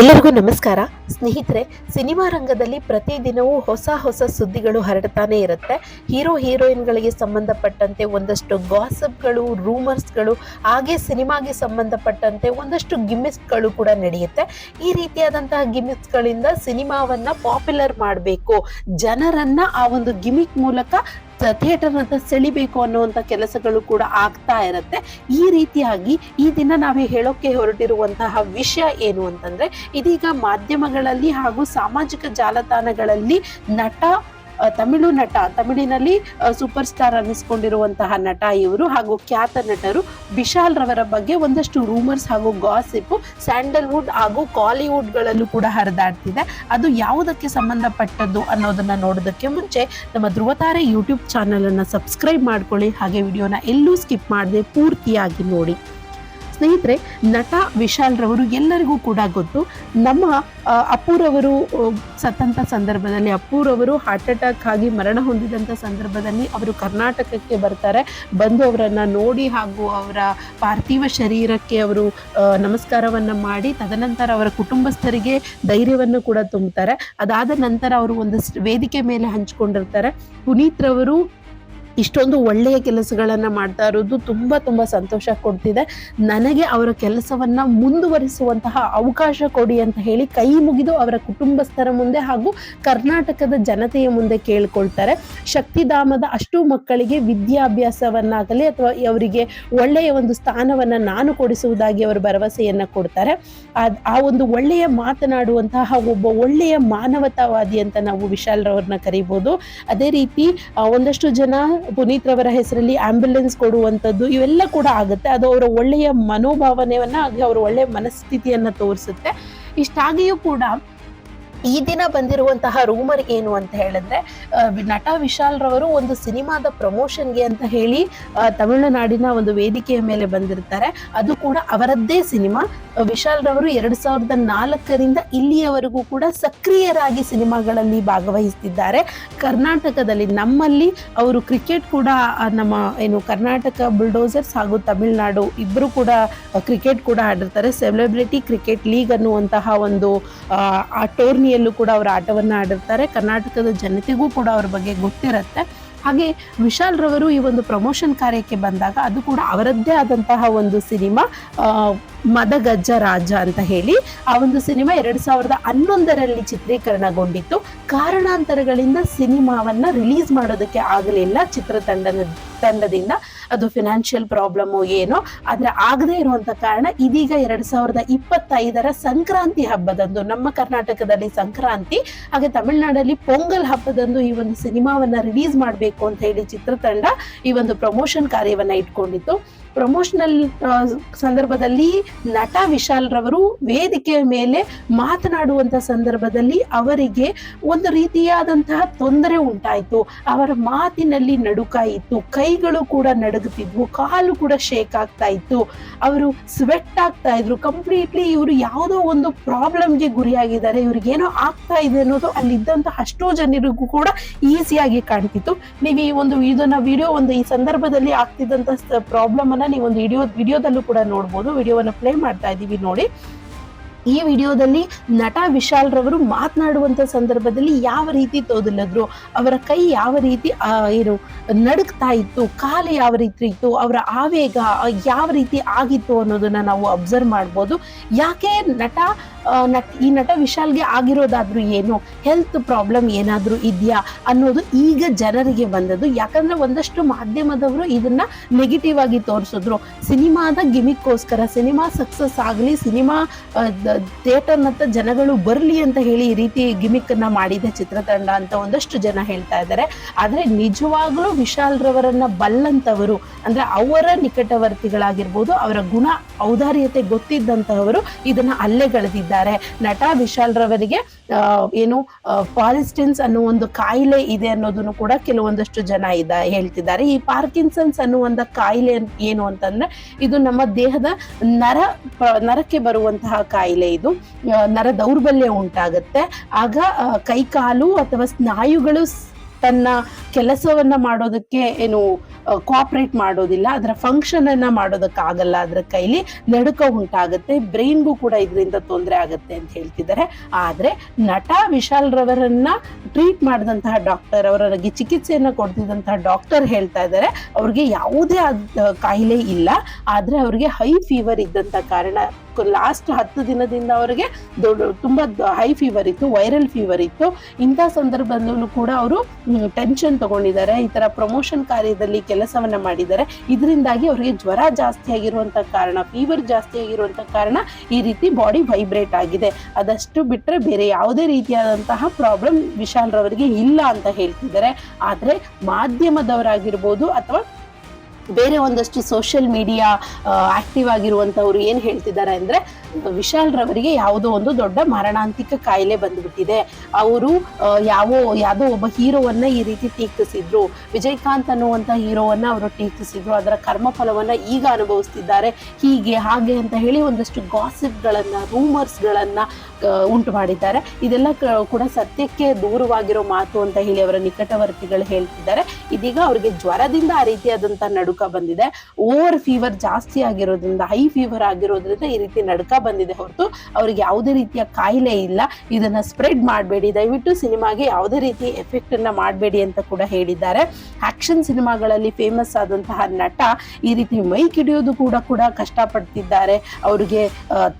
ಎಲ್ಲರಿಗೂ ನಮಸ್ಕಾರ. ಸ್ನೇಹಿತರೆ, ಸಿನಿಮಾ ರಂಗದಲ್ಲಿ ಪ್ರತಿದಿನವೂ ಹೊಸ ಹೊಸ ಸುದ್ದಿಗಳು ಹರಡ್ತಾನೆ ಇರುತ್ತೆ. ಹೀರೋ, ಹೀರೋಯಿನ್ಗಳಿಗೆ ಸಂಬಂಧಪಟ್ಟಂತೆ ಒಂದಷ್ಟು ಗಾಸಪ್ಗಳು ರೂಮರ್ಸ್ಗಳು ಹಾಗೆ ಸಿನಿಮಾಗೆ ಸಂಬಂಧಪಟ್ಟಂತೆ ಒಂದಷ್ಟು ಗಿಮಿಸ್ಗಳು ಕೂಡ ನಡೆಯುತ್ತೆ. ಈ ರೀತಿಯಾದಂತಹ ಗಿಮಿಕ್ಸ್ಗಳಿಂದ ಸಿನಿಮಾವನ್ನು ಪಾಪ್ಯುಲರ್ ಮಾಡಬೇಕು. ಜನರನ್ನು ಆ ಒಂದು ಗಿಮಿಕ್ ಮೂಲಕ ಥಿಯೇಟರ್ ಅಂತ ಸೆಳಿಬೇಕು ಅನ್ನುವಂಥ ಕೆಲಸಗಳು ಕೂಡ ಆಗ್ತಾ ಇರುತ್ತೆ. ಈ ರೀತಿಯಾಗಿ ಈ ದಿನ ನಾವೇ ಹೇಳೋಕ್ಕೆ ಹೊರಟಿರುವಂತಹ ವಿಷಯ ಏನು ಅಂತಂದ್ರೆ ಇದೀಗ ಮಾಧ್ಯಮಗಳಲ್ಲಿ ಹಾಗೂ ಸಾಮಾಜಿಕ ಜಾಲತಾಣಗಳಲ್ಲಿ ನಟ ತಮಿಳು ನಟ, ತಮಿಳಿನಲ್ಲಿ ಸೂಪರ್ ಸ್ಟಾರ್ ಅನ್ನಿಸ್ಕೊಂಡಿರುವಂತಹ ನಟ ಇವರು ಹಾಗೂ ಖ್ಯಾತ ನಟರು ವಿಶಾಲ್ ರವರ ಬಗ್ಗೆ ಒಂದಷ್ಟು ರೂಮರ್ಸ್ ಹಾಗೂ ಗಾಸಿಪ್ ಸ್ಯಾಂಡಲ್ವುಡ್ ಹಾಗೂ ಕಾಲಿವುಡ್ ಗಳಲ್ಲೂ ಕೂಡ ಹರಿದಾಡ್ತಿದೆ. ಅದು ಯಾವುದಕ್ಕೆ ಸಂಬಂಧಪಟ್ಟದ್ದು ಅನ್ನೋದನ್ನ ನೋಡೋದಕ್ಕೆ ಮುಂಚೆ ನಮ್ಮ ಧ್ರುವತಾರೆ ಯೂಟ್ಯೂಬ್ ಚಾನೆಲ್ ಅನ್ನ ಸಬ್ಸ್ಕ್ರೈಬ್ ಮಾಡ್ಕೊಳ್ಳಿ. ಹಾಗೆ ವಿಡಿಯೋನ ಎಲ್ಲೂ ಸ್ಕಿಪ್ ಮಾಡದೆ ಪೂರ್ತಿಯಾಗಿ ನೋಡಿ. ಸ್ನೇಹಿತರೆ, ನಟ ವಿಶಾಲ್ ರವರು ಎಲ್ಲರಿಗೂ ಕೂಡ ಗೊತ್ತು, ನಮ್ಮ ಅಪ್ಪೂರವರು ಸತ್ತಂತ ಸಂದರ್ಭದಲ್ಲಿ ಅಪ್ಪುರವರು ಹಾರ್ಟ್ ಅಟ್ಯಾಕ್ ಆಗಿ ಮರಣ ಹೊಂದಿದಂಥ ಸಂದರ್ಭದಲ್ಲಿ ಅವರು ಕರ್ನಾಟಕಕ್ಕೆ ಬರ್ತಾರೆ. ಬಂದು ಅವರನ್ನ ನೋಡಿ ಹಾಗೂ ಅವರ ಪಾರ್ಥಿವ ಶರೀರಕ್ಕೆ ಅವರು ನಮಸ್ಕಾರವನ್ನ ಮಾಡಿ, ತದನಂತರ ಅವರ ಕುಟುಂಬಸ್ಥರಿಗೆ ಧೈರ್ಯವನ್ನು ಕೂಡ ತುಂಬುತ್ತಾರೆ ಅದಾದ ನಂತರ ಅವರು ಒಂದು ವೇದಿಕೆ ಮೇಲೆ ಹಂಚಿಕೊಂಡಿರ್ತಾರೆ. ಪುನೀತ್ ರವರು ಇಷ್ಟೊಂದು ಒಳ್ಳೆಯ ಕೆಲಸಗಳನ್ನು ಮಾಡ್ತಾ ಇರೋದು ತುಂಬ ತುಂಬ ಸಂತೋಷ ಕೊಡ್ತಿದೆ. ನನಗೆ ಅವರ ಕೆಲಸವನ್ನು ಮುಂದುವರಿಸುವಂತಹ ಅವಕಾಶ ಕೊಡಿ ಅಂತ ಹೇಳಿ ಕೈ ಮುಗಿದು ಅವರ ಕುಟುಂಬಸ್ಥರ ಮುಂದೆ ಹಾಗೂ ಕರ್ನಾಟಕದ ಜನತೆಯ ಮುಂದೆ ಕೇಳ್ಕೊಳ್ತಾರೆ. ಶಕ್ತಿಧಾಮದ ಅಷ್ಟು ಮಕ್ಕಳಿಗೆ ವಿದ್ಯಾಭ್ಯಾಸವನ್ನಾಗಲಿ ಅಥವಾ ಅವರಿಗೆ ಒಳ್ಳೆಯ ಒಂದು ಸ್ಥಾನವನ್ನು ನಾನು ಕೊಡಿಸುವುದಾಗಿ ಅವರು ಭರವಸೆಯನ್ನು ಕೊಡ್ತಾರೆ. ಆ- ಒಂದು ಒಳ್ಳೆಯ ಮಾತನಾಡುವಂತಹ ಒಬ್ಬ ಒಳ್ಳೆಯ ಮಾನವತಾವಾದಿ ಅಂತ ನಾವು ವಿಶಾಲ್ ಕರಿಬೋದು. ಅದೇ ರೀತಿ ಒಂದಷ್ಟು ಜನ ಪುನೀತ್ ರವರ ಹೆಸರಲ್ಲಿ ಆಂಬ್ಯುಲೆನ್ಸ್ ಕೊಡುವಂಥದ್ದು ಇವೆಲ್ಲ ಕೂಡ ಆಗುತ್ತೆ. ಅದು ಅವರ ಒಳ್ಳೆಯ ಮನೋಭಾವನೆಯನ್ನ ಆಗಲಿ ಅವರ ಒಳ್ಳೆಯ ಮನಸ್ಥಿತಿಯನ್ನು ತೋರಿಸುತ್ತೆ. ಇಷ್ಟಾಗಿಯೂ ಕೂಡ ಈ ದಿನ ಬಂದಿರುವಂತಹ ರೂಮರ್ ಏನು ಅಂತ ಹೇಳಿದ್ರೆ ನಟ ವಿಶಾಲ್ ರವರು ಒಂದು ಸಿನಿಮಾದ ಪ್ರಮೋಷನ್ಗೆ ಅಂತ ಹೇಳಿ ತಮಿಳುನಾಡಿನ ಒಂದು ವೇದಿಕೆಯ ಮೇಲೆ ಬಂದಿರ್ತಾರೆ. ಅದು ಕೂಡ ಅವರದ್ದೇ ಸಿನಿಮಾ. ವಿಶಾಲ್ ರವರು ಎರಡ್ ಸಾವಿರದ ನಾಲ್ಕರಿಂದ ಇಲ್ಲಿಯವರೆಗೂ ಕೂಡ ಸಕ್ರಿಯರಾಗಿ ಸಿನಿಮಾಗಳಲ್ಲಿ ಭಾಗವಹಿಸ್ತಿದ್ದಾರೆ. ಕರ್ನಾಟಕದಲ್ಲಿ ನಮ್ಮಲ್ಲಿ ಅವರು ಕ್ರಿಕೆಟ್ ಕೂಡ ನಮ್ಮ ಏನು ಕರ್ನಾಟಕ ಬುಲ್ಡೋಸರ್ಸ್ ಹಾಗೂ ತಮಿಳುನಾಡು ಇಬ್ಬರು ಕೂಡ ಕ್ರಿಕೆಟ್ ಕೂಡ ಆಡಿರ್ತಾರೆ. ಸೆಲೆಬ್ರಿಟಿ ಕ್ರಿಕೆಟ್ ಲೀಗ್ ಅನ್ನುವಂತಹ ಒಂದು ಆ, ಆ ಟೂರ್ನಿಯಲ್ಲೂ ಕೂಡ ಅವರು ಆಟವನ್ನು ಆಡಿರ್ತಾರೆ. ಕರ್ನಾಟಕದ ಜನತೆಗೂ ಕೂಡ ಅವ್ರ ಬಗ್ಗೆ ಗೊತ್ತಿರುತ್ತೆ. ಹಾಗೆ ವಿಶಾಲ್ ರವರು ಈ ಒಂದು ಪ್ರಮೋಷನ್ ಕಾರ್ಯಕ್ಕೆ ಬಂದಾಗ ಅದು ಕೂಡ ಅವರದ್ದೇ ಆದಂತಹ ಒಂದು ಸಿನಿಮಾ ಮದಗಜ್ಜ ರಾಜ ಅಂತ ಹೇಳಿ ಆ ಒಂದು ಸಿನಿಮಾ ಎರಡು ಸಾವಿರದ ಹನ್ನೊಂದರಲ್ಲಿ ಚಿತ್ರೀಕರಣಗೊಂಡಿತ್ತು. ಕಾರಣಾಂತರಗಳಿಂದ ಸಿನಿಮಾವನ್ನ ರಿಲೀಸ್ ಮಾಡೋದಕ್ಕೆ ಆಗಲಿಲ್ಲ ಚಿತ್ರತಂಡದ ತಂಡದಿಂದ. ಅದು ಫಿನಾನ್ಷಿಯಲ್ ಪ್ರಾಬ್ಲಮ್ ಏನೋ, ಆದ್ರೆ ಆಗದೇ ಇರುವಂತ ಕಾರಣ ಇದೀಗ ಎರಡ್ ಸಾವಿರದ ಇಪ್ಪತ್ತೈದರ ಸಂಕ್ರಾಂತಿ ಹಬ್ಬದಂದು, ನಮ್ಮ ಕರ್ನಾಟಕದಲ್ಲಿ ಸಂಕ್ರಾಂತಿ, ಹಾಗೆ ತಮಿಳುನಾಡಲ್ಲಿ ಪೊಂಗಲ್ ಹಬ್ಬದಂದು ಈ ಒಂದು ಸಿನಿಮಾವನ್ನ ರಿಲೀಸ್ ಮಾಡಬೇಕು ಅಂತ ಹೇಳಿ ಚಿತ್ರತಂಡ ಈ ಒಂದು ಪ್ರಮೋಷನ್ ಕಾರ್ಯವನ್ನ ಇಟ್ಕೊಂಡಿತ್ತು. ಪ್ರಮೋಷನಲ್ ಸಂದರ್ಭದಲ್ಲಿ ನಟ ವಿಶಾಲ್ ರವರು ವೇದಿಕೆಯ ಮೇಲೆ ಮಾತನಾಡುವಂತ ಸಂದರ್ಭದಲ್ಲಿ ಅವರಿಗೆ ಒಂದು ರೀತಿಯಾದಂತಹ ತೊಂದರೆ ಉಂಟಾಯಿತು. ಅವರ ಮಾತಿನಲ್ಲಿ ನಡುಕಾಯಿತು ಕೈಗಳು ಕೂಡ ನಡುಗುತ್ತಿದ್ವು. ಕಾಲು ಕೂಡ ಶೇಕ್ ಆಗ್ತಾ ಇತ್ತು. ಅವರು ಸ್ವೆಟ್ ಆಗ್ತಾ ಇದ್ರು. ಕಂಪ್ಲೀಟ್ಲಿ ಇವರು ಯಾವುದೋ ಒಂದು ಪ್ರಾಬ್ಲಮ್ಗೆ ಗುರಿಯಾಗಿದ್ದಾರೆ. ಇವ್ರಿಗೆ ಏನೋ ಆಗ್ತಾ ಇದೆ ಅನ್ನೋದು ಅಲ್ಲಿದ್ದಂತಹ ಅಷ್ಟೋ ಜನರಿಗೂ ಕೂಡ ಈಸಿಯಾಗಿ ಕಾಣ್ತಿತ್ತು. ನೀವು ಈ ಒಂದು, ಇದನ್ನ ವಿಡಿಯೋ ಒಂದು ಈ ಸಂದರ್ಭದಲ್ಲಿ ಆಗ್ತಿದ್ದಂತ ಪ್ರಾಬ್ಲಮ್ ಅನ್ನ ನೀವು ಒಂದು ವಿಡಿಯೋ, ವಿಡಿಯೋದಲ್ಲೂ ಕೂಡ ನೋಡ್ಬೋದು. ವಿಡಿಯೋವನ್ನ ಪ್ಲೇ ಮಾಡ್ತಾ ಇದ್ದೀವಿ ನೋಡಿ. ಈ ವಿಡಿಯೋದಲ್ಲಿ ನಟ ವಿಶಾಲ್ ರವರು ಮಾತನಾಡುವಂತ ಸಂದರ್ಭದಲ್ಲಿ ಯಾವ ರೀತಿ ತೋದಲದ್ರು, ಅವರ ಕೈ ಯಾವ ರೀತಿ ಏನು ನಡುಕ್ತಾ ಇತ್ತು, ಕಾಲು ಯಾವ ರೀತಿ ಇತ್ತು, ಅವರ ಆವೇಗ ಯಾವ ರೀತಿ ಆಗಿತ್ತು ಅನ್ನೋದನ್ನ ನಾವು ಅಬ್ಸರ್ವ್ ಮಾಡ್ಬೋದು. ಯಾಕೆ ನಟ ನಟ್, ಈ ನಟ ವಿಶಾಲ್ಗೆ ಆಗಿರೋದಾದ್ರೂ ಏನು? ಹೆಲ್ತ್ ಪ್ರಾಬ್ಲಮ್ ಏನಾದರೂ ಇದೆಯಾ? ಅನ್ನೋದು ಈಗ ಜನರಿಗೆ ಬಂದದ್ದು. ಯಾಕಂದ್ರೆ ಒಂದಷ್ಟು ಮಾಧ್ಯಮದವರು ಇದನ್ನ ನೆಗೆಟಿವ್ ಆಗಿ ತೋರಿಸಿದ್ರು. ಸಿನಿಮಾದ ಗಿಮಿಕ್ಕೋಸ್ಕರ, ಸಿನಿಮಾ ಸಕ್ಸಸ್ ಆಗಲಿ, ಸಿನಿಮಾ ಥಿಯೇಟರ್ನತ್ತ ಜನಗಳು ಬರಲಿ ಅಂತ ಹೇಳಿ ಈ ರೀತಿ ಗಿಮಿಕ್ಕನ್ನು ಮಾಡಿದ ಚಿತ್ರತಂಡ ಅಂತ ಒಂದಷ್ಟು ಜನ ಹೇಳ್ತಾ ಇದ್ದಾರೆ. ಆದರೆ ನಿಜವಾಗ್ಲೂ ವಿಶಾಲ್ ರವರನ್ನ ಬಲ್ಲಂತವರು, ಅಂದ್ರೆ ಅವರ ನಿಕಟವರ್ತಿಗಳಾಗಿರ್ಬೋದು, ಅವರ ಗುಣ ಔದಾರ್ಯತೆ ಗೊತ್ತಿದ್ದಂತಹವರು ಇದನ್ನ ಅಲ್ಲೆಗಳೆದಿದ್ದಾರೆ ನಟ ವಿಶಾಲ್ ರವರಿಗೆ ಏನು ಪಾಲಿಸ್ಟಿನ್ಸ್ ಅನ್ನೋ ಒಂದು ಕಾಯಿಲೆ ಇದೆ ಅನ್ನೋದನ್ನು ಕೂಡ ಕೆಲವೊಂದಷ್ಟು ಜನ ಇದ, ಹೇಳ್ತಿದ್ದಾರೆ. ಈ ಪಾರ್ಕಿನ್ಸನ್ಸ್ ಒಂದು ಕಾಯಿಲೆ ಏನು ಅಂತಂದ್ರೆ, ಇದು ನಮ್ಮ ದೇಹದ ನರ ನರಕ್ಕೆ ಬರುವಂತಹ ಕಾಯಿಲೆ ಇದು. ನರ ದೌರ್ಬಲ್ಯ ಉಂಟಾಗುತ್ತೆ. ಆಗ ಕೈಕಾಲು ಅಥವಾ ಸ್ನಾಯುಗಳು ತನ್ನ ಕೆಲಸವನ್ನ ಮಾಡೋದಕ್ಕೆ ಏನು ಕೋಆಪರೇಟ್ ಮಾಡೋದಿಲ್ಲ, ಅದರ ಫಂಕ್ಷನ್ ಅನ್ನ ಮಾಡೋದಕ್ಕಾಗಲ್ಲ ಅದರ ಕೈಲಿ ನಡುಕ ಉಂಟಾಗುತ್ತೆ ಬ್ರೈನ್ಗೂ ಕೂಡ ಇದರಿಂದ ತೊಂದರೆ ಆಗುತ್ತೆ ಅಂತ ಹೇಳ್ತಿದ್ದಾರೆ. ಆದ್ರೆ ನಟ ವಿಶಾಲ್ ರವರನ್ನ ಟ್ರೀಟ್ ಮಾಡಿದಂತಹ ಡಾಕ್ಟರ್ ಅವರಿಗೆ ಚಿಕಿತ್ಸೆಯನ್ನ ಕೊಡ್ತಿದ್ದಂತಹ ಡಾಕ್ಟರ್ ಹೇಳ್ತಾ ಇದ್ದಾರೆ. ಅವ್ರಿಗೆ ಯಾವುದೇ ಕಾಯಿಲೆ ಇಲ್ಲ. ಆದ್ರೆ ಅವ್ರಿಗೆ ಹೈ ಫೀವರ್ ಇದ್ದಂತ ಕಾರಣ ಲಾಸ್ಟ್ ಹತ್ತು ದಿನದಿಂದ ಅವರಿಗೆ ದೊಡ್ಡ, ತುಂಬಾ ಹೈ ಫೀವರ್ ಇತ್ತು ವೈರಲ್ ಫೀವರ್ ಇತ್ತು. ಇಂಥ ಸಂದರ್ಭದಲ್ಲೂ ಕೂಡ ಅವರು ಟೆನ್ಷನ್ ತಗೊಂಡಿದ್ದಾರೆ. ಈ ತರ ಪ್ರಮೋಷನ್ ಕಾರ್ಯದಲ್ಲಿ ಕೆಲಸವನ್ನ ಮಾಡಿದ್ದಾರೆ. ಇದರಿಂದಾಗಿ ಅವರಿಗೆ ಜ್ವರ ಜಾಸ್ತಿ ಆಗಿರುವಂತ ಕಾರಣ ಫೀವರ್ ಜಾಸ್ತಿ ಆಗಿರುವಂತ ಕಾರಣ ಈ ರೀತಿ ಬಾಡಿ ವೈಬ್ರೇಟ್ ಆಗಿದೆ. ಅದಷ್ಟು ಬಿಟ್ರೆ ಬೇರೆ ಯಾವುದೇ ರೀತಿಯಾದಂತಹ ಪ್ರಾಬ್ಲಮ್ ವಿಶಾಲ್ ರವರಿಗೆ ಇಲ್ಲ ಅಂತ ಹೇಳ್ತಿದ್ದಾರೆ. ಆದ್ರೆ ಮಾಧ್ಯಮದವರಾಗಿರ್ಬೋದು ಅಥವಾ ಬೇರೆ ಒಂದಷ್ಟು ಸೋಷಿಯಲ್ ಮೀಡಿಯಾ ಆಕ್ಟಿವ್ ಆಗಿರುವಂತವ್ರು ಏನ್ ಹೇಳ್ತಿದ್ದಾರೆ ಅಂದ್ರೆ ವಿಶಾಲ್ ರವರಿಗೆ ಯಾವುದೋ ಒಂದು ದೊಡ್ಡ ಮಾರಣಾಂತಿಕ ಕಾಯಿಲೆ ಬಂದ್ಬಿಟ್ಟಿದೆ. ಅವರು ಯಾವ, ಯಾವುದೋ ಒಬ್ಬ ಹೀರೋವನ್ನ ಈ ರೀತಿ ಟೀಕಿಸಿದ್ರು. ವಿಜಯಕಾಂತ್ ಅನ್ನುವಂತ ಹೀರೋವನ್ನ ಅವರು ಟೀಕಿಸಿದ್ರು. ಅದರ ಕರ್ಮಫಲವನ್ನ ಈಗ ಅನುಭವಿಸ್ತಿದ್ದಾರೆ. ಹೀಗೆ, ಹಾಗೆ ಅಂತ ಹೇಳಿ ಒಂದಷ್ಟು ಗಾಸಿಪ್ಗಳನ್ನ, ರೂಮರ್ಸ್ಗಳನ್ನ ಉಂಟು ಮಾಡಿದ್ದಾರೆ. ಇದೆಲ್ಲ ಕೂಡ ಸತ್ಯಕ್ಕೆ ದೂರವಾಗಿರೋ ಮಾತು ಅಂತ ಹೇಳಿ ಅವರ ನಿಕಟವರ್ತಿಗಳು ಹೇಳ್ತಿದ್ದಾರೆ. ಇದೀಗ ಅವರಿಗೆ ಜ್ವರದಿಂದ ಆ ರೀತಿಯಾದಂತ ನಡುಕ ಬಂದಿದೆ. ಓವರ್ ಫೀವರ್ ಜಾಸ್ತಿ ಆಗಿರೋದ್ರಿಂದ, ಹೈ ಫೀವರ್ ಆಗಿರೋದ್ರಿಂದ ಈ ರೀತಿ ನಡುಕ ಬಂದಿದೆ ಹೊರತು ಅವ್ರಿಗೆ ಯಾವುದೇ ರೀತಿಯ ಕಾಯಿಲೆ ಇಲ್ಲ. ಇದನ್ನ ಸ್ಪ್ರೆಡ್ ಮಾಡಬೇಡಿ. ದಯವಿಟ್ಟು ಸಿನಿಮಾಗೆ ಯಾವುದೇ ರೀತಿ ಎಫೆಕ್ಟ್ ಅನ್ನ ಮಾಡಬೇಡಿ ಅಂತ ಕೂಡ ಹೇಳಿದ್ದಾರೆ. ಆಕ್ಷನ್ ಸಿನಿಮಾಗಳಲ್ಲಿ ಫೇಮಸ್ ಆದಂತಹ ನಟ ಈ ರೀತಿ ಮೈ ಕಿಡಿಯೋದು ಕೂಡ ಕೂಡ ಕಷ್ಟಪಡ್ತಿದ್ದಾರೆ. ಅವ್ರಿಗೆ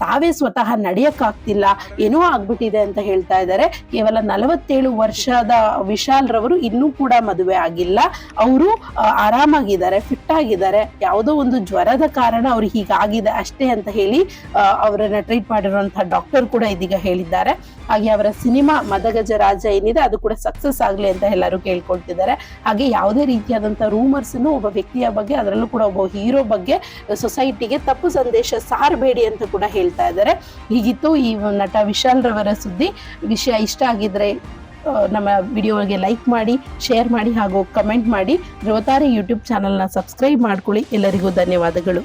ತಾವೇ ಸ್ವತಃ ನಡೆಯಕ್ಕಾಗ್ತಿಲ್ಲ. ಏನೋ ಆಗ್ಬಿಟ್ಟಿದೆ ಅಂತ ಹೇಳ್ತಾ ಇದ್ದಾರೆ. ಕೇವಲ ನಲವತ್ತೇಳು ವರ್ಷದ ವಿಶಾಲ್ ರವರು ಇನ್ನೂ ಕೂಡ ಮದುವೆ ಆಗಿಲ್ಲ. ಅವರು ಆರಾಮಾಗಿದ್ದಾರೆ ಫಿಟ್ ಆಗಿದ್ದಾರೆ. ಯಾವುದೋ ಒಂದು ಜ್ವರದ ಕಾರಣ ಅವ್ರಿಗೆ ಹೀಗಾಗಿದೆ ಅಷ್ಟೇ ಅಂತ ಹೇಳಿ ಅವರನ್ನ ಟ್ರೀಟ್ ಮಾಡಿರುವಂತಹ ಡಾಕ್ಟರ್ ಕೂಡ ಇದೀಗ ಹೇಳಿದ್ದಾರೆ. ಹಾಗೆ ಅವರ ಸಿನಿಮಾ ಮದಗಜ ರಾಜ ಏನಿದೆ, ಅದು ಕೂಡ ಸಕ್ಸಸ್ ಆಗ್ಲಿ ಅಂತ ಎಲ್ಲರೂ ಕೇಳ್ಕೊಳ್ತಿದ್ದಾರೆ. ಹಾಗೆ ಯಾವುದೇ ರೀತಿಯಾದಂತಹ ರೂಮರ್ಸ್ ಒಬ್ಬ ವ್ಯಕ್ತಿಯ ಬಗ್ಗೆ, ಅದರಲ್ಲೂ ಕೂಡ ಒಬ್ಬ ಹೀರೋ ಬಗ್ಗೆ ಸೊಸೈಟಿಗೆ ತಪ್ಪು ಸಂದೇಶ ಸಾರಬೇಡಿ ಅಂತ ಕೂಡ ಹೇಳ್ತಾ ಇದ್ದಾರೆ. ಹೀಗಿತ್ತು ಈ ನಟ ವಿಶಾಲ್ ರವರ ಸುದ್ದಿ. ವಿಷಯ ಇಷ್ಟ ಆಗಿದ್ರೆ ನಮ್ಮ ವಿಡಿಯೋಗೆ ಲೈಕ್ ಮಾಡಿ ಶೇರ್ ಮಾಡಿ ಹಾಗೂ ಕಮೆಂಟ್ ಮಾಡಿ. ಧ್ರುವತಾರೆ ಯೂಟ್ಯೂಬ್ ಚಾನಲ್ನ ಸಬ್ಸ್ಕ್ರೈಬ್ ಮಾಡ್ಕೊಳ್ಳಿ. ಎಲ್ಲರಿಗೂ ಧನ್ಯವಾದಗಳು.